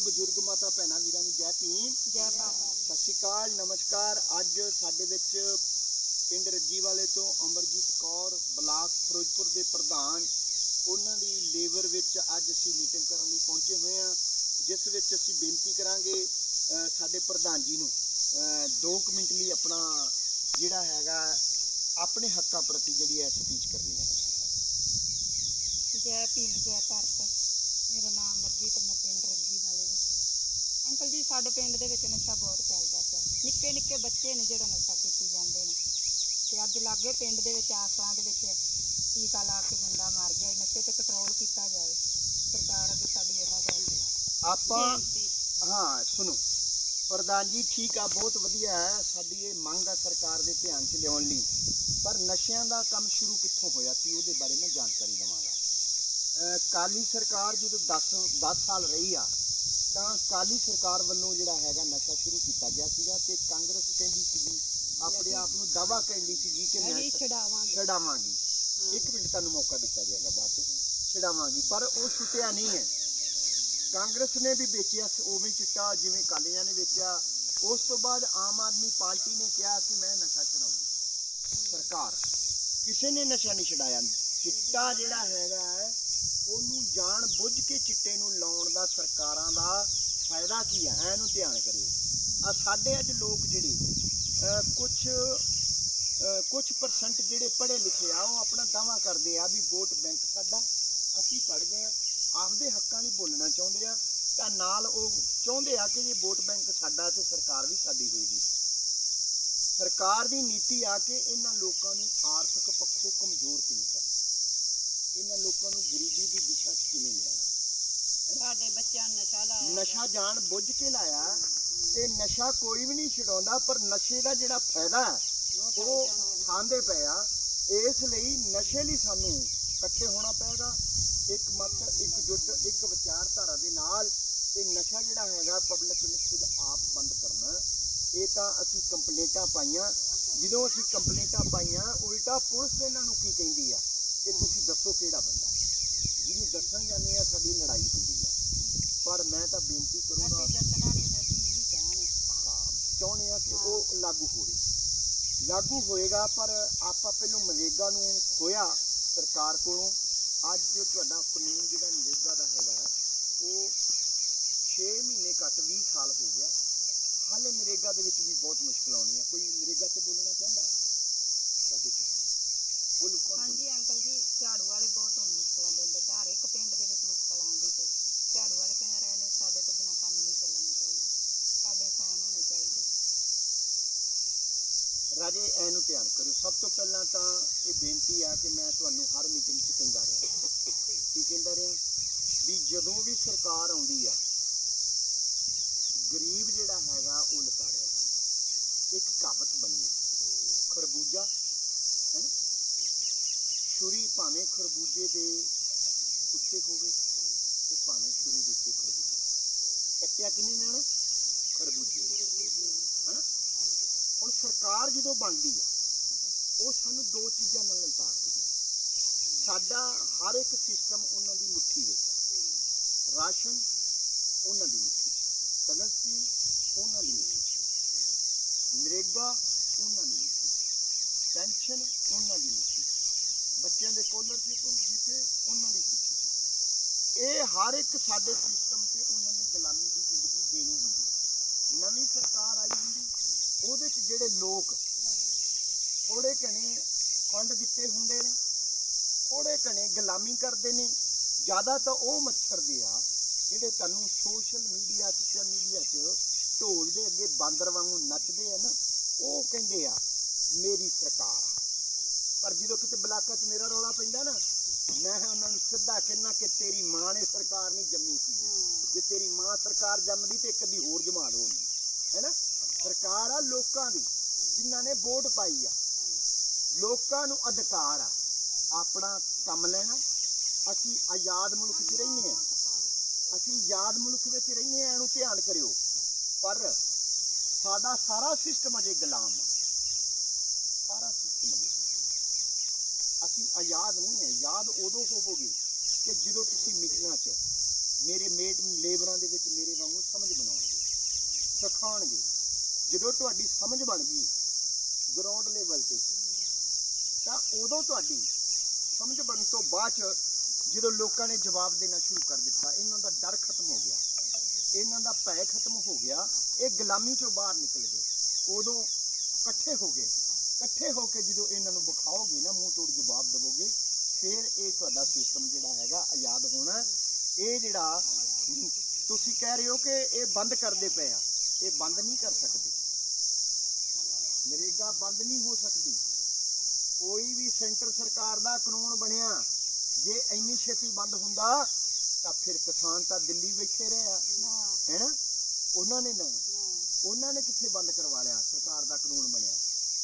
ਬਜ਼ੁਰਗ ਮਾਤਾ ਭੈਣਾਂ ਵੀਰਾਂ ਨੂੰ ਜੈ ਭੀਮ। ਜੈ ਭਾਰਤ ਸਤਿ ਸ਼੍ਰੀ ਅਕਾਲ ਨਮਸਕਾਰ। ਅੱਜ ਸਾਡੇ ਵਿੱਚ ਪਿੰਡ ਰੱਜੀ ਵਾਲੇ ਤੋਂ ਅਮਰਜੀਤ ਕੌਰ ਬਲਾਕ ਫਿਰੋਜ਼ਪੁਰ ਦੇ ਪ੍ਰਧਾਨ। ਉਹਨਾਂ ਦੀ ਲੇਬਰ ਵਿੱਚ ਅੱਜ ਅਸੀਂ ਮੀਟਿੰਗ ਕਰਨ ਲਈ ਪਹੁੰਚੇ ਹੋਏ ਹਾਂ ਜਿਸ ਵਿੱਚ ਅਸੀਂ ਬੇਨਤੀ ਕਰਾਂਗੇ ਸਾਡੇ ਪ੍ਰਧਾਨ ਜੀ ਨੂੰ। 2 ਮਿੰਟ ਲਈ ਆਪਣਾ ਜਿਹੜਾ ਹੈਗਾ ਆਪਣੇ ਹੱਕਾਂ ਪ੍ਰਤੀ ਜਿਹੜੀ ਹੈ ਸਪੀਚ ਕਰਨੀ ਹੈ। ਜੈ ਭੀਮ ਜੈ ਭਾਰਤ। ਮੇਰਾ ਨਾਮ ਅਮਰਜੀਤ ਮੈਂ ਪਿੰਡ ਰੱਜੀ ਵਾਲੇ ਦੇ ਅੰਕਲ ਜੀ ਸਾਡੇ ਪਿੰਡ ਦੇ ਵਿੱਚ ਨਸ਼ਾ ਬਹੁਤ ਚੱਲਦਾ ਪਿਆ। ਨਿੱਕੇ ਨਿੱਕੇ ਬੱਚੇ ਨੇ ਜਿਹੜਾ ਨਸ਼ਾ ਕੀਤੀ ਜਾਂਦੇ ਨੇ। ਤੇ ਅੱਜ ਲਾਗੇ ਪਿੰਡ ਦੇ ਵਿੱਚ ਆਸਾਂ ਦੇ ਵਿੱਚ ਟੀਕਾ ਲਾ ਕੇ ਮੁੰਡਾ ਮਰ ਗਿਆ। ਨਸ਼ੇ ਤੇ ਕੰਟਰੋਲ ਕੀਤਾ ਜਾਏ ਸਰਕਾਰ ਅੱਗੇ ਸਾਡੀ ਇਹ ਗੱਲ ਆਪਾਂ ਹਾਂ ਸੁਣੋ। ਪ੍ਰਧਾਨ ਜੀ ਠੀਕ ਆ ਬਹੁਤ ਵਧੀਆ ਹੈ। ਸਾਡੀ ਇਹ ਮੰਗ ਆ ਸਰਕਾਰ ਦੇ ਧਿਆਨ 'ਚ ਲਿਆਉਣ ਲਈ। ਪਰ ਨਸ਼ਿਆਂ ਦਾ ਕੰਮ ਸ਼ੁਰੂ ਕਿੱਥੋਂ ਹੋਇਆ ਸੀ ਉਹਦੇ ਬਾਰੇ ਮੈਂ ਜਾਣਕਾਰੀ ਦਵਾਂਗਾ। ਕਾਲੀ ਸਰਕਾਰ ਜਦੋਂ 10 10 ਸਾਲ ਰਹੀ ਆ ਤਾਂ ਕਾਲੀ ਸਰਕਾਰ ਵੱਲੋਂ ਜਿਹੜਾ ਹੈਗਾ ਨਸ਼ਾ ਸ਼ੁਰੂ ਕੀਤਾ ਗਿਆ ਸੀਗਾ ਤੇ ਕਾਂਗਰਸ ਕਹਿੰਦੀ ਸੀਗੀ ਆਪਣੇ ਆਪ ਨੂੰ ਦਾਵਾ ਕਹਿੰਦੀ ਸੀਗੀ ਕਿ ਮੈਂ ਛਡਾਵਾਂਗੇ। ਛਡਾਵਾਂਗੀ। ਇੱਕ ਮਿੰਟ ਤੁਹਾਨੂੰ ਮੌਕਾ ਦਿੱਤਾ ਜਾਏਗਾ ਬਾਅਦ 'ਚ। ਛਡਾਵਾਂਗੀ ਪਰ ਉਹ ਛੁੱਟਿਆ ਨਹੀਂ ਹੈ। ਕਾਂਗਰਸ ਨੇ ਵੀ ਵੇਚਿਆ ਉਵੇਂ ਚਿੱਟਾ ਜਿਵੇਂ ਕਾਲੀਆਂ ਨੇ ਵੇਚਿਆ। ਉਸ ਤੋਂ ਬਾਅਦ ਆਮ ਆਦਮੀ ਪਾਰਟੀ ਨੇ ਕਿਹਾ ਕਿ ਮੈਂ ਨਸ਼ਾ ਛਡਾਉਂਗਾ ਸਰਕਾਰ ਕਿਸੇ ਨੇ ਨਸ਼ਾ ਨਹੀਂ ਛਡਾਇਆ। ਚਿੱਟਾ ਜਿਹੜਾ ਹੈਗਾ ਉਹਨੂੰ ਜਾਣ ਬੁੱਝ ਕੇ ਚਿੱਟੇ ਨੂੰ ਲਾਉਣ ਦਾ ਸਰਕਾਰਾਂ ਦਾ ਫਾਇਦਾ ਕੀ ਹੈ ਇਹਨੂੰ ਧਿਆਨ ਕਰਿਓ। ਆ ਸਾਡੇ ਅੱਜ ਲੋਕ ਜਿਹੜੇ ਕੁਝ ਕੁਝ ਪਰਸੈਂਟ ਜਿਹੜੇ ਪੜ੍ਹੇ ਲਿਖੇ ਆ, ਉਹ ਆਪਣਾ ਦਾਵਾ ਕਰਦੇ ਆ ਵੀ ਵੋਟ ਬੈਂਕ ਸਾਡਾ, ਅਸੀਂ ਪੜ ਗਏ ਆ। ਆਪਦੇ ਹੱਕਾਂ ਲਈ ਬੋਲਣਾ ਚਾਹੁੰਦੇ ਆ, ਤਾਂ ਨਾਲ ਉਹ ਚਾਹੁੰਦੇ ਆ ਕਿ ਜੇ ਵੋਟ ਬੈਂਕ ਸਾਡਾ ਤੇ ਸਰਕਾਰ ਵੀ ਸਾਡੀ ਹੋਏਗੀ। ਸਰਕਾਰ ਦੀ ਨੀਤੀ ਆ ਕੇ ਇਹਨਾਂ ਲੋਕਾਂ ਨੂੰ ਆਰਥਿਕ ਪੱਖੋਂ ਕਮਜ਼ੋਰ ਕਿਵੇਂ ਕਰਨਾ? ਇਹਨਾਂ ਲੋਕਾਂ ਨੂੰ ਗਰੀਬੀ ਦੀ ਦਿਸ਼ਾ 'ਚ ਕਿਵੇਂ ਲਿਆਉਣਾ? ਸਾਡੇ ਬੱਚਿਆਂ ਨਸ਼ਾ ਲਾ ਨਸ਼ਾ ਜਾਣ ਬੁੱਝ ਕੇ ਲਾਇਆ ਤੇ ਨਸ਼ਾ ਕੋਈ ਵੀ ਨਹੀਂ ਛਡਾਉਂਦਾ ਪਰ ਨਸ਼ੇ ਦਾ ਜਿਹੜਾ ਫਾਇਦਾ ਉਹ ਖਾਂਦੇ ਪਏ ਆ। ਇਸ ਲਈ ਨਸ਼ੇ ਲਈ ਸਾਨੂੰ ਇਕੱਠੇ ਹੋਣਾ ਪਏਗਾ। ਇੱਕ ਮਤ ਇੱਕ ਜੁੱਟ ਇੱਕ ਵਿਚਾਰਧਾਰਾ ਦੇ ਨਾਲ ਤੇ ਨਸ਼ਾ ਜਿਹੜਾ ਹੈਗਾ ਪਬਲਿਕ ਨੇ ਖੁਦ ਆਪ ਬੰਦ ਕਰਨਾ। ਇਹ ਤਾਂ ਅਸੀਂ ਕੰਪਲੇਂਟਾਂ ਪਾਈਆਂ। ਜਦੋਂ ਅਸੀਂ ਕੰਪਲੇਂਟਾਂ ਪਾਈਆਂ ਉਲਟਾ ਪੁਲਿਸ ਇਹਨਾਂ ਨੂੰ ਕੀ ਕਹਿੰਦੀ ਆ? ਕਿ ਤੁਸੀਂ ਦੱਸੋ ਕਿਹੜਾ ਬੰਦਾ? ਜਿਹਨੂੰ ਦੱਸਣ ਜਾਂਦੇ ਆ ਸਾਡੀ ਲੜਾਈ ਹੁੰਦੀ ਆ। ਪਰ ਮੈਂ ਤਾਂ ਬੇਨਤੀ ਕਰੂੰਗਾ ਅਸੀਂ ਦੱਸਣਾ ਨਹੀਂ ਅਸੀਂ ਵੀ ਕਹਾਂਗੇ ਹਾਂ ਚਾਹੁੰਦੇ ਆ ਕਿ ਉਹ ਲਾਗੂ ਹੋਵੇ। ਲਾਗੂ ਹੋਏਗਾ ਪਰ ਆਪਾਂ ਪਹਿਲਾਂ ਮਨਰੇਗਾ ਨੂੰ ਖੋਇਆ ਸਰਕਾਰ ਕੋਲੋਂ। ਅੱਜ ਤੁਹਾਡਾ ਕਾਨੂੰਨ ਜਿਹੜਾ ਨਰੇਗਾ ਦਾ ਹੈਗਾ ਉਹ 6 ਮਹੀਨੇ ਘੱਟ 20 ਸਾਲ ਹੋ ਗਿਆ। ਹਾਲੇ ਨਰੇਗਾ ਦੇ ਵਿੱਚ ਵੀ ਬਹੁਤ ਮੁਸ਼ਕਲ ਆਉਂਦੀਆਂ। ਕੋਈ ਨਰੇਗਾ ਤੇ ਬੋਲਣਾ ਚਾਹੁੰਦਾ? ਸਾਡੇ ਬੋਲੋ ਕੌਣ ਹਾਂਜੀ ਅੰਕਲ ਜੀ, ਝਾੜੂ ਵਾਲੇ ਬਹੁਤ ਹੁਣ ਮੁਸ਼ਕਲਾਂ ਦਿੰਦੇ ਤੇ ਹਰ ਇੱਕ ਪਿੰਡ ਦੇ ਵਿੱਚ ਮੁਸ਼ਕਲ ਆਉਂਦੀ ਪਈ। ਝਾੜੂ ਵਾਲੇ ਕਹਿ ਰਹੇ ਨੇ, ਸਾਡੇ ਤੋਂ ਬਿਨਾ ਕੰਮ ਨਹੀਂ ਚੱਲਣਾ ਚਾਹੀਦਾ। ਸਾਡੇ ਸਾਈਨ ਹੋਣੇ ਚਾਹੀਦੇ। ਰਾਜੇ ਐਨੂੰ ਧਿਆਨ ਕਰਿਓ। ਸਭ ਤੋਂ ਪਹਿਲਾਂ ਤਾਂ ਇਹ ਬੇਨਤੀ ਆ ਕਿ ਮੈਂ ਤੁਹਾਨੂੰ ਹਰ ਮੀਟਿੰਗ 'ਚ ਕਹਿੰਦਾ ਰਿਹਾ। ਕੀ ਕਹਿੰਦਾ ਰਿਹਾ? ਵੀ ਜਦੋਂ ਵੀ ਸਰਕਾਰ ਆਉਂਦੀ ਆ, ਗਰੀਬ ਜਿਹੜਾ ਹੈਗਾ, ਉਹ ਲਤਾੜਿਆ ਜਾਂਦਾ ਇੱਕ ਕਹਾਵਤ ਬਣੀ ਆ, ਖਰਬੂਜਾ ਛੁਰੀ ਭਾਵੇਂ ਖਰਬੂਜੇ ਦੇ ਉੱਤੇ ਹੋਵੇ ਤੇ ਭਾਵੇਂ ਛੁਰੀ ਦੇ ਉੱਤੇ ਖਰਬੂਜਾ। ਕੱਟਿਆ ਕਿੰਨੇ ਨਾਲ ਖਰਬੂਜੇ। ਹੈ ਨਾ ਹੁਣ ਸਰਕਾਰ ਜਦੋਂ ਬਣਦੀ ਆ, ਉਹ ਸਾਨੂੰ ਦੋ ਚੀਜ਼ਾਂ ਨਾਲ ਲਤਾੜਦੀ ਹੈ ਸਾਡਾ ਹਰ ਇੱਕ ਸਿਸਟਮ ਉਹਨਾਂ ਦੀ ਮੁੱਠੀ ਵਿੱਚ ਰਾਸ਼ਨ ਉਹਨਾਂ ਦੀ ਮੁੱਠੀ 'ਚ ਉਹਨਾਂ ਦੀ ਮੁੱਠੀ ਨਰੇਗਾ ਉਹਨਾਂ ਦੀ ਮੁੱਠੀ ਪੈਨਸ਼ਨ ਉਹਨਾਂ ਦੀ ਮੁੱਠੀ ਬੱਚਿਆਂ ਦੇ ਸਕੋਲਰਸ਼ਿਪ ਜਿੱਥੇ ਉਹਨਾਂ ਦੀ ਮੁੱਠੀ ਇਹ ਹਰ ਇੱਕ ਸਾਡੇ ਸਿਸਟਮ ਤੇ ਉਹਨਾਂ ਨੇ ਗੁਲਾਮੀ ਦੀ ਜ਼ਿੰਦਗੀ ਦੇਣੀ ਹੁੰਦੀ ਨਵੀਂ ਸਰਕਾਰ ਆਈ ਹੁੰਦੀ, ਉਹਦੇ 'ਚ ਜਿਹੜੇ ਲੋਕ ਥੋੜੇ ਘਣੇ ਫੰਡ ਦਿੱਤੇ ਹੁੰਦੇ ਨੇ ਥੋੜੇ ਘਣੇ ਗੁਲਾਮੀ ਕਰਦੇ ਨੇ, ਜ਼ਿਆਦਾ ਤਾਂ ਉਹ ਮੱਛਰਦੇ ਆ ਜਿਹੜੇ ਤੁਹਾਨੂੰ ਸੋਸ਼ਲ ਮੀਡੀਆ ਸੋਸ਼ਲ ਮੀਡੀਆ 'ਚ ਢੋਲ ਦੇ ਅੱਗੇ ਬਾਂਦਰ ਵਾਂਗੂ ਨੱਚਦੇ ਆ ਨਾ, ਉਹ ਕਹਿੰਦੇ ਆ, ਮੇਰੀ ਸਰਕਾਰ ਆ। ਪਰ ਜਦੋਂ ਕਿਤੇ ਬਲਾਕਾਂ 'ਚ ਮੇਰਾ ਰੌਲਾ ਪੈਂਦਾ ਨਾ ਮੈਂ ਉਹਨਾਂ ਨੂੰ ਸਿੱਧਾ ਕਹਿਣਾ ਕਿ ਤੇਰੀ ਮਾਂ ਨੇ ਸਰਕਾਰ ਨਹੀਂ ਜੰਮੀ ਸੀ। ਜੇ ਤੇਰੀ ਮਾਂ ਸਰਕਾਰ ਜੰਮਦੀ ਤੇ ਇੱਕ ਅੱਧੀ ਹੋਰ ਜਮਾ ਲਓ ਹੈਨਾ? ਸਰਕਾਰ ਆ ਲੋਕਾਂ ਦੀ ਜਿਨ੍ਹਾਂ ਨੇ ਵੋਟ ਪਾਈ ਆ। ਲੋਕਾਂ ਨੂੰ ਅਧਿਕਾਰ ਆ ਆਪਣਾ ਕੰਮ ਲੈਣਾ। ਅਸੀਂ ਆਜ਼ਾਦ ਮੁਲਕ 'ਚ ਰਹਿੰਦੇ ਆ ਅਸੀਂ ਆਜ਼ਾਦ ਮੁਲਕ ਵਿੱਚ ਰਹਿੰਦੇ ਆ ਇਹਨੂੰ ਧਿਆਨ ਕਰਿਓ। ਪਰ ਸਾਡਾ ਸਾਰਾ ਸਿਸਟਮ ਅਜੇ ਗੁਲਾਮ ਆ। ਸਾਰਾ ਅਸੀਂ ਆਜ਼ਾਦ ਨਹੀਂ ਹੈ। ਯਾਦ ਉਦੋਂ ਹੋਵੋਗੇ ਕਿ ਜਦੋਂ ਤੁਸੀਂ ਮੀਟਿੰਗਾਂ 'ਚ ਮੇਰੇ ਮੇਟ ਲੇਬਰਾਂ ਦੇ ਵਿੱਚ ਮੇਰੇ ਵਾਂਗੂ ਸਮਝ ਬਣਾਉਣਗੇ, ਸਿਖਾਉਣਗੇ। ਜਦੋਂ ਤੁਹਾਡੀ ਸਮਝ ਬਣ ਗਈ ਗਰਾਊਂਡ ਲੈਵਲ ਤੇ, ਤਾਂ ਉਦੋਂ ਤੁਹਾਡੀ ਸਮਝ ਬਣਨ ਤੋਂ ਬਾਅਦ ਚ ਜਦੋਂ ਲੋਕਾਂ ਨੇ ਜਵਾਬ ਦੇਣਾ ਸ਼ੁਰੂ ਕਰ ਦਿੱਤਾ, ਇਹਨਾਂ ਦਾ ਡਰ ਖਤਮ ਹੋ ਗਿਆ। ਇਹਨਾਂ ਦਾ ਭੈ ਖਤਮ ਹੋ ਗਿਆ। ਇਹ ਗੁਲਾਮੀ ਚੋਂ ਬਾਹਰ ਨਿਕਲ ਗਏ। ਉਦੋਂ ਇਕੱਠੇ ਹੋ ਗਏ। ਇਕੱਠੇ ਹੋ ਕੇ ਜਦੋਂ ਇਹਨਾਂ ਨੂੰ ਵਿਖਾਓਗੇ ਨਾ ਮੂੰਹ ਤੋੜ ਜਵਾਬ ਦੇਵੋਗੇ ਫਿਰ ਇਹ ਤੁਹਾਡਾ ਸਿਸਟਮ ਜਿਹੜਾ ਹੈਗਾ ਆਜ਼ਾਦ ਹੋਣਾ। ਇਹ ਜਿਹੜਾ ਤੁਸੀਂ ਕਹਿ ਰਹੇ ਹੋ ਕਿ ਇਹ ਬੰਦ ਕਰਦੇ ਪਏ ਆ ਇਹ ਬੰਦ ਨਹੀਂ ਕਰ ਸਕਦੇ। ਨਰੇਗਾ ਬੰਦ ਨਹੀਂ ਹੋ ਸਕਦੀ। ਕੋਈ ਵੀ ਸੈਂਟਰ ਸਰਕਾਰ ਦਾ ਕਾਨੂੰਨ ਬਣਿਆ ਜੇ ਇੰਨੀ ਛੇਤੀ ਬੰਦ ਹੁੰਦਾ ਤਾਂ ਫਿਰ ਕਿਸਾਨ ਤਾਂ ਦਿੱਲੀ ਬੈਠੇ ਰਹੇ ਆ। ਹੈਨਾ? ਉਹਨਾਂ ਨਾ ਨਾ ਉਹਨਾਂ ਨੇ ਕਿੱਥੇ ਬੰਦ ਕਰਵਾ ਲਿਆ? ਸਰਕਾਰ ਦਾ ਕਾਨੂੰਨ ਬਣਿਆ।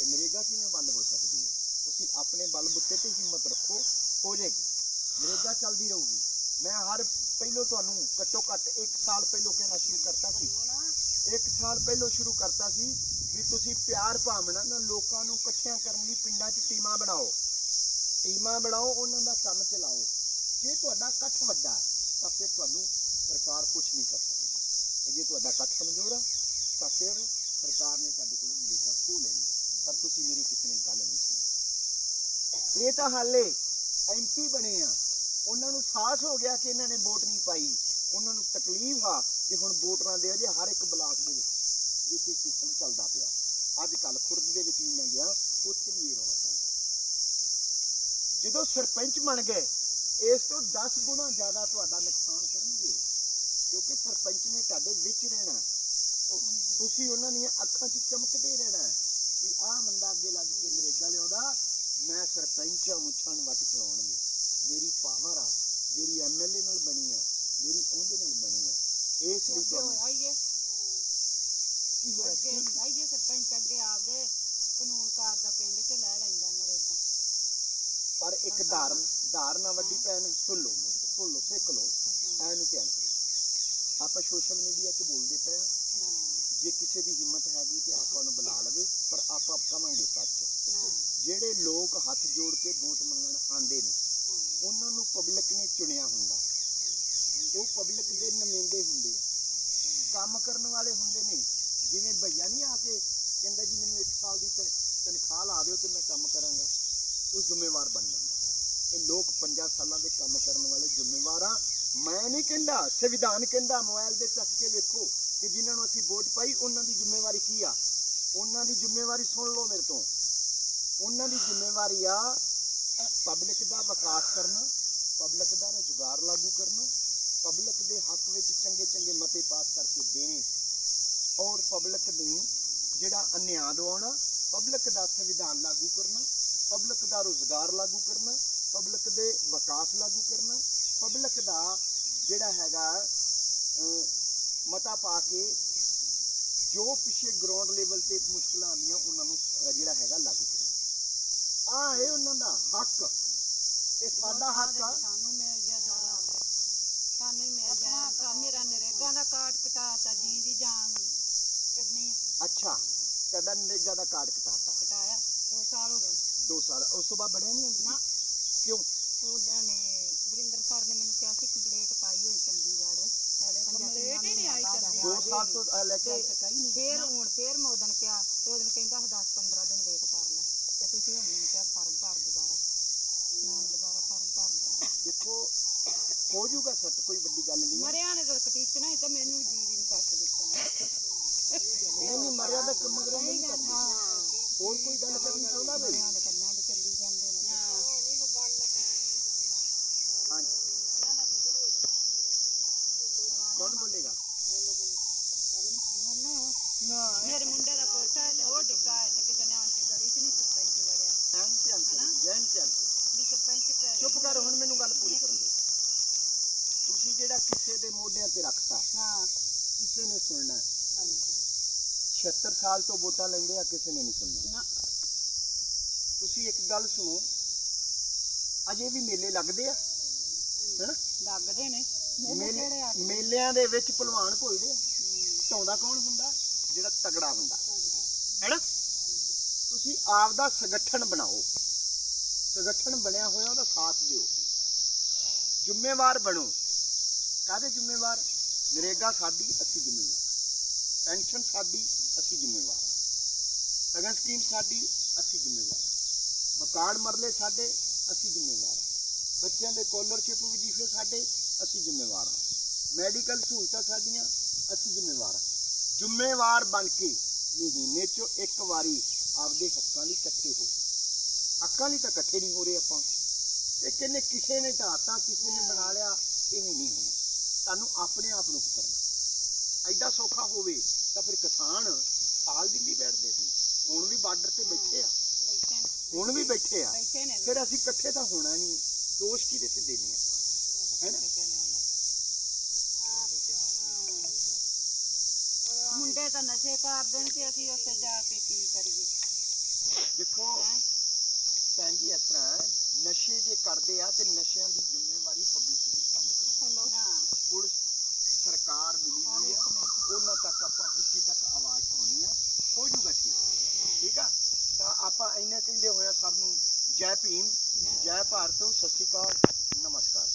ਤੇ ਨਰੇਗਾ ਕਿਵੇਂ ਬੰਦ ਹੋ ਸਕਦੀ ਹੈ? ਤੁਸੀਂ ਆਪਣੇ ਬਲ ਬੁੱਤੇ ਤੇ ਹਿੰਮਤ ਰੱਖੋ, ਹੋ ਜਾਏਗੀ। ਨਰੇਗਾ ਚੱਲਦੀ ਰਹੂਗੀ। ਮੈਂ ਹਰ ਪਹਿਲੋਂ ਤੁਹਾਨੂੰ ਘੱਟੋ ਘੱਟ 1 ਸਾਲ ਪਹਿਲੋਂ ਕਹਿਣਾ ਸ਼ੁਰੂ ਕਰਤਾ ਸੀ। ਇੱਕ ਸਾਲ ਪਹਿਲੋਂ ਸ਼ੁਰੂ ਕਰਤਾ ਸੀ ਵੀ ਤੁਸੀਂ ਪਿਆਰ ਭਾਵਨਾ ਨਾਲ ਲੋਕਾਂ ਨੂੰ ਇਕੱਠਿਆਂ ਕਰਨ ਲਈ ਪਿੰਡਾਂ 'ਚ ਟੀਮਾਂ ਬਣਾਓ। ਟੀਮਾਂ ਬਣਾਓ, ਉਹਨਾਂ ਦਾ ਕੰਮ ਚਲਾਓ। ਜੇ ਤੁਹਾਡਾ ਇਕੱਠ ਵੱਡਾ ਹੈ, ਤਾਂ ਫਿਰ ਤੁਹਾਨੂੰ ਸਰਕਾਰ ਕੁਝ ਨਹੀਂ ਕਰ ਸਕਦੀ। ਤੇ ਜੇ ਤੁਹਾਡਾ ਇਕੱਠ ਕਮਜ਼ੋਰ ਆ ਤਾਂ ਫਿਰ ਸਰਕਾਰ ਨੇ ਤੁਹਾਡੇ ਕੋਲੋਂ ਅਮਰੀਕਾ ਖੋਹ ਲੈਣੀ। ਪਰ ਤੁਸੀਂ ਮੇਰੀ ਕਿਸੇ ਨੇ ਗੱਲ ਨਹੀਂ ਸੁਣੀ। ਇਹ ਤਾਂ ਹਾਲੇ ਐਮਪੀ ਬਣੇ ਆ। ਉਹਨਾਂ ਨੂੰ ਸਾਹਸ ਹੋ ਗਿਆ ਕਿ ਇਹਨਾਂ ਨੇ ਵੋਟ ਨਹੀਂ ਪਾਈ। ਉਹਨਾਂ ਨੂੰ ਤਕਲੀਫ ਆ ਕਿ ਹੁਣ ਵੋਟਰਾਂ ਦੇ ਅਜੇ ਹਰ ਇੱਕ ਬਲਾਕ ਦੇ ਵਿੱਚ ਵਿੱਚ ਇਹ ਸਿਸਟਮ ਚੱਲਦਾ ਪਿਆ। ਅੱਜ ਕੱਲ ਖੁਰਦ ਦੇ ਵਿੱਚ ਵੀ ਮੈਂ ਗਿਆ ਉੱਥੇ ਵੀ ਇਹ ਰੌਲਾ ਚੱਲਦਾ। ਜਦੋਂ ਸਰਪੰਚ ਬਣ ਗਏ ਇਸ ਤੋਂ 10 ਗੁਣਾ ਜ਼ਿਆਦਾ ਤੁਹਾਡਾ ਨੁਕਸਾਨ ਕਰਨਗੇ। ਕਿਉਂਕਿ ਸਰਪੰਚ ਨੇ ਤੁਹਾਡੇ ਵਿੱਚ ਰਹਿਣਾ। ਤੁਸੀਂ ਉਹਨਾਂ ਦੀਆਂ ਅੱਖਾਂ 'ਚ ਚਮਕਦੇ ਰਹਿਣਾ। ਹੈ ਕਿ ਆਹ ਬੰਦਾ ਅੱਗੇ ਲੱਗ ਕੇ ਨਰੇਗਾ ਲਿਆਉਂਦਾ ਮੈਂ ਸਰਪੰਚ ਮੁੱਛਾਂ ਨੂੰ ਵੱਟ ਚਲਾਉਣਗੇ। ਮੇਰੀ ਪਾਵਰ ਆ ਮੇਰੀ ਐਮਐਲਏ ਨਾਲ ਬਣੀ ਆ ਮੇਰੀ ਉਹਦੇ ਨਾਲ ਬਣੀ ਆ। ਇਸ ਲਈ ਤੁਹਾਨੂੰ ਹੈ ਕੀ ਹੋਇਆ ਅੱਗੇ ਹੈ ਸਰਪੰਚ ਅੱਗੇ ਆਪਦੇ ਕਾਨੂੰਨ ਕਾਰ ਦਾ ਪਿੰਡ ਚ ਲੈ ਲੈਂਦਾ ਨਰੇਗਾ ਪਰ ਇੱਕ ਧਾਰਨ ਧਾਰਨਾ ਵੱਡੀ ਭੈਣ ਸੁਣ ਲਓ ਸੁਣ ਲਓ ਸਿੱਖ ਲਓ। ਐਨੂੰ ਧਿਆਨ ਆਪਾਂ ਸੋਸ਼ਲ ਮੀਡੀਆ 'ਤੇ ਬੋਲਦੇ ਪਏ ਆ। ਜੇ ਕਿਸੇ ਦੀ ਹਿੰਮਤ ਹੈਗੀ ਤੇ ਆਪਾਂ ਨੂੰ ਬੁਲਾ ਲਵੇ। ਪਰ ਆਪਾਂ ਕਵਾਂਗੇ ਸੱਚ। ਜਿਹੜੇ ਲੋਕ ਹੱਥ ਜੋੜ ਕੇ ਵੋਟ ਮੰਗਣ ਆਉਂਦੇ ਨੇ ਉਹਨਾਂ ਨੂੰ ਪਬਲਿਕ ਨੇ ਚੁਣਿਆ ਹੁੰਦਾ। ਉਹ ਪਬਲਿਕ ਦੇ ਨੁਮਾਇੰਦੇ ਹੁੰਦੇ ਆ। ਕੰਮ ਕਰਨ ਵਾਲੇ ਹੁੰਦੇ ਨੇ। ਜਿਵੇਂ ਭਈਆ ਨਹੀਂ ਆ ਕੇ ਕਹਿੰਦਾ ਜੀ ਮੈਨੂੰ 1 ਸਾਲ ਦੀ ਤਨਖਾਹ ਲਾ ਦਿਓ ਤੇ ਮੈਂ ਕੰਮ ਕਰਾਂਗਾ। ਉਹ ਜ਼ਿੰਮੇਵਾਰ ਬਣ ਜਾਂਦਾ। ਇਹ ਲੋਕ 50 ਸਾਲਾਂ ਦੇ ਕੰਮ ਕਰਨ ਵਾਲੇ ਜ਼ਿੰਮੇਵਾਰ ਮੈਂ ਨਹੀਂ ਕਹਿੰਦਾ ਸੰਵਿਧਾਨ ਕਹਿੰਦਾ ਮੋਬਾਈਲ ਦੇ ਚੱਕ ਕੇ ਵੇਖੋ ਕਿ ਜਿਨ੍ਹਾਂ ਨੂੰ ਅਸੀਂ ਵੋਟ ਪਾਈ ਉਹਨਾਂ ਦੀ ਜ਼ਿੰਮੇਵਾਰੀ ਕੀ ਆ? ਉਹਨਾਂ ਦੀ ਜ਼ਿੰਮੇਵਾਰੀ ਸੁਣ ਲਓ ਮੇਰੇ ਤੋਂ। ਉਹਨਾਂ ਦੀ ਜ਼ਿੰਮੇਵਾਰੀ ਆ ਪਬਲਿਕ ਦਾ ਵਿਕਾਸ ਕਰਨਾ ਪਬਲਿਕ ਦਾ ਰੁਜ਼ਗਾਰ ਲਾਗੂ ਕਰਨਾ ਪਬਲਿਕ ਦੇ ਹੱਕ ਵਿੱਚ ਚੰਗੇ ਚੰਗੇ ਮਤੇ ਪਾਸ ਕਰਕੇ ਦੇਣੇ। ਔਰ ਪਬਲਿਕ ਨੂੰ ਜਿਹੜਾ ਅਨਿਆਂ ਦਵਾਉਣਾ ਪਬਲਿਕ ਦਾ ਸੰਵਿਧਾਨ ਲਾਗੂ ਕਰਨਾ ਪਬਲਿਕ ਦਾ ਰੁਜ਼ਗਾਰ ਲਾਗੂ ਕਰਨਾ ਪਬਲਿਕ ਦੇ ਵਿਕਾਸ ਲਾਗੂ ਕਰਨਾ ਪਬਲਿਕ ਦਾ ਜਿਹੜਾ ਹੈਗਾ ਮਤਾ ਪਾ ਕੇ ਜੋ ਪਿੱਛੇ ਗਰਾਊਂਡ ਲੈਵਲ ਤੇ ਮੁਸ਼ਕਲਾਂ ਆਉਂਦੀਆਂ ਉਹਨਾਂ ਨੂੰ ਜਿਹੜਾ ਹੈਗਾ ਲਾਗੂ ਕਰਨਾ ਆ ਇਹ ਉਹਨਾਂ ਦਾ ਹੱਕ। ਤੇ ਸਾਡਾ ਹੱਕ ਆ। ਸਾਨੂੰ ਮਿਲ ਗਿਆ ਸਾਰਾ। ਸਾਨੂੰ ਹੀ ਮਿਲ ਗਿਆ। ਮੇਰਾ ਨਰੇਗਾ ਦਾ ਕਾਰਡ ਕਟਾਤਾ ਜੀ ਦੀ ਜਾਨ ਕਰਨੀ ਹੈ ਅੱਛਾ। ਤੁਹਾਡਾ ਨਰੇਗਾ ਦਾ ਕਾਰਡ ਕਟਾਤਾ। ਕਟਾਇਆ। 2 ਸਾਲ ਹੋ ਗਏ। 2 ਸਾਲ। ਉਸ ਤੋਂ ਬਾਅਦ ਬਣਿਆ ਨਹੀਂ ਨਾ। ਕਿਉਂ? ਉਹਨਾਂ ਨੇ ਵਰਿੰਦਰ ਸਰ ਨੇ ਮੈਨੂੰ ਕਿਹਾ ਸੀ ਕੰਪਲੀਟ ਪਾਈ ਹੋਈ ਚੰਡੀਗੜ੍ਹ। ਸਾਡੇ ਕੰਪਲੀਟ ਹੀ ਨਹੀਂ ਆਈ ਚੰਡੀਗੜ੍ਹ 2 ਸਾਲ ਤੋਂ ਅਹ, ਲੈ ਕੇ ਅੱਜ ਤੱਕ ਆਈ ਨਹੀਂ ਫੇਰ ਹੁਣ ਫੇਰ ਮੈਂ ਉਦਣ ਕਿਹਾ ਤੇ ਉਦਣ ਕਹਿੰਦਾ 10 15 ਦਿਨ ਵੇਟ ਕਰ ਲੈ। ਤੇ ਤੁਸੀਂ ਹੁਣ ਮੈਨੂੰ ਕਿਹਾ ਫਾਰਮ ਭਰ ਦੁਬਾਰਾ। ਮੈਂ ਹੁਣ ਦੁਬਾਰਾ ਫਾਰਮ ਭਰ ਦਿੰਦਾ। ਦੇਖੋ ਹੋ ਜਾਊਗਾ ਸੱਟ ਕੋਈ ਵੱਡੀ ਗੱਲ ਨਹੀਂ ਹੈ। ਮਰਿਆ ਨੇ ਤਾਂ ਕਟੀਚਣਾ ਹੀ ਤਾਂ ਮੈਨੂੰ ਜੀ ਵੀ ਨੂੰ ਕੱਟ ਦਿੱਤਾ। ਨਹੀਂ ਨਹੀਂ ਮਰਿਆ ਦਾ ਮਗਰੋਂ ਨਹੀਂ ਕਰਨਾ। ਹੋਰ ਕੋਈ ਗੱਲ ਕਰਨੀ ਚਾਹੁੰਦਾ ਬਈ ਮਰਿਆ ਦੇ ਕੰਨਿਆਂ ਦੇ ਚੱਲੀ ਜਾਂਦੇ ਨੇ ਹਾਂਜੀ ਕੌਣ ਬੋਲੇਗਾ ਮੇਰੇ ਮੁੰਡੇ ਦਾ ਕੋਠਾ ਹੈ ਤੇ ਉਹ ਡਿੱਗਾ ਹੈ ਤੇ ਕਿਤੇ ਨੇ ਆਣ ਕੇ ਗਲੀ 'ਚ ਨਹੀਂ ਸਰਪੰਚ ਵੜਿਆ ਐਨ ਧਿਆਨ ਕਰੋ ਜੈਨ ਧਿਆਨ ਕਰੋ ਵੀ ਸਰਪੰਚ ਘਰੇ ਚੁੱਪ ਕਰ ਹੁਣ ਮੈਨੂੰ ਗੱਲ ਪੂਰੀ ਕਰਨ ਦਿਓ ਤੁਸੀਂ ਜਿਹੜਾ ਕਿਸੇ ਦੇ ਮੋਢਿਆਂ ਤੇ ਰੱਖਤਾ ਹਾਂ ਕਿਸੇ ਨੇ ਸੁਣਨਾ ਹੈ। 76 ਸਾਲ ਤੋਂ ਵੋਟਾਂ ਲੈਂਦੇ ਆ ਕਿਸੇ ਨੇ ਨਹੀਂ ਸੁਣਨਾ ਨਾ ਤੁਸੀਂ ਇੱਕ ਗੱਲ ਸੁਣੋ ਅਜੇ ਵੀ ਮੇਲੇ ਲੱਗਦੇ ਆ ਹੈਨਾ ਲੱਗਦੇ ਨੇ ਮੇਰੇ ਮੇਲੇ ਕਿਹੜੇ ਆ ਮੇਲਿਆਂ ਦੇ ਵਿੱਚ ਭਲਵਾਨ ਘੁਲਦੇ ਆ ਢਾਉਂਦਾ ਕੌਣ ਹੁੰਦਾ ਜਿਹੜਾ ਤਗੜਾ ਹੁੰਦਾ ਹੈਨਾ ਤੁਸੀਂ ਆਪ ਦਾ ਸੰਗਠਨ ਬਣਾਓ। ਸੰਗਠਨ ਬਣਿਆ ਹੋਇਆ, ਉਹਦਾ ਸਾਥ ਦਿਓ। ਜ਼ਿੰਮੇਵਾਰ ਬਣੋ। ਕਾਹਦੇ ਜ਼ਿੰਮੇਵਾਰ? ਨਰੇਗਾ ਸਾਡੀ, ਅਸੀਂ ਜ਼ਿੰਮੇਵਾਰ। ਪੈਨਸ਼ਨ ਸਾਡੀ, ਅਸੀਂ ਜ਼ਿੰਮੇਵਾਰ ਹਾਂ। ਸਗਨ ਸਕੀਮ ਸਾਡੀ, ਅਸੀਂ ਜ਼ਿੰਮੇਵਾਰ ਹਾਂ। ਮਕਾਨ ਮਰਲੇ ਸਾਡੇ, ਅਸੀਂ ਜ਼ਿੰਮੇਵਾਰ ਹਾਂ। ਬੱਚਿਆਂ ਦੇ ਸਕਾਲਰਸ਼ਿਪ ਵਜੀਫੇ ਸਾਡੇ, ਅਸੀਂ ਜ਼ਿੰਮੇਵਾਰ ਹਾਂ। ਮੈਡੀਕਲ ਸਹੂਲਤਾਂ ਸਾਡੀਆਂ, ਅਸੀਂ ਜ਼ਿੰਮੇਵਾਰ ਹਾਂ। ਜ਼ਿੰਮੇਵਾਰ ਬਣ ਕੇ ਮਹੀਨੇ 'ਚੋਂ ਇੱਕ ਵਾਰੀ ਆਪਦੇ ਹੱਕਾਂ ਲਈ ਇਕੱਠੇ ਹੋ ਹੱਕਾਂ ਲਈ ਤਾਂ ਇਕੱਠੇ ਨਹੀਂ ਹੋ ਰਹੇ ਆਪਾਂ। ਤੇ ਕਿੰਨੇ ਕਿਸੇ ਨੇ ਢਾਤਾ ਕਿਸੇ ਨੇ ਬਣਾ ਲਿਆ ਇਵੇਂ ਨਹੀਂ ਹੋਣਾ। ਤੁਹਾਨੂੰ ਆਪਣੇ ਆਪ ਨੂੰ ਕਰਨਾ। ਐਡਾ ਸੌਖਾ ਹੋਵੇ ਤਾਂ ਫਿਰ ਕਿਸਾਨ ਸਾਲ ਦਿੱਲੀ ਬੈਠਦੇ ਸੀ। ਹੁਣ ਵੀ ਬਾਰਡਰ ਤੇ ਬੈਠੇ ਆ। ਹੁਣ ਵੀ ਬੈਠੇ ਆ। ਫਿਰ ਅਸੀਂ ਇਕੱਠੇ ਤਾਂ ਹੋਣਾ ਨਹੀਂ। ਦੋਸ਼ ਕਿਹਦੇ ਤੇ ਦੇਣੇ ਆਪਾਂ। ਹੈਨਾ ਮੁੰਡੇ ਤਾਂ ਨਸ਼ੇ ਕਰਦੇ ਨੇ ਤੇ ਅਸੀਂ ਉੱਥੇ ਜਾ ਕੇ ਕੀ ਕਰੀਏ? ਦੇਖੋ ਹੈਂ? ਭੈਣ ਜੀ ਇਸ ਤਰ੍ਹਾਂ ਹੈ, ਨਸ਼ੇ ਜੇ ਕਰਦੇ ਆ ਤੇ ਨਸ਼ਿਆਂ ਦੀ ਜ਼ਿੰਮੇਵਾਰੀ ਪਬਲਿਕ ਦੀ ਬੰਦ ਕਰੋ। ਹੈਲੋ। ਨਾ। ਪੁਲਿਸ ਸਰਕਾਰ ਮਿਲੀ ਹੋਈ ਆ। ਉਹਨਾਂ ਤੱਕ ਆਪਾਂ ਉੱਚੀ ਤੱਕ ਆਵਾਜ਼ ਉਠਾਉਣੀ ਆ। ਹੋ ਜਾਊਗਾ ਠੀਕ। ਠੀਕ ਆ? ਤਾਂ ਆਪਾਂ ਇੰਨੇ ਕਹਿੰਦੇ ਹੋਇਆ ਸਭ ਨੂੰ ਜੈ ਭੀਮ ਜੈ ਭਾਰਤ ਸਤਿ ਸ਼੍ਰੀ ਅਕਾਲ ਨਮਸਕਾਰ।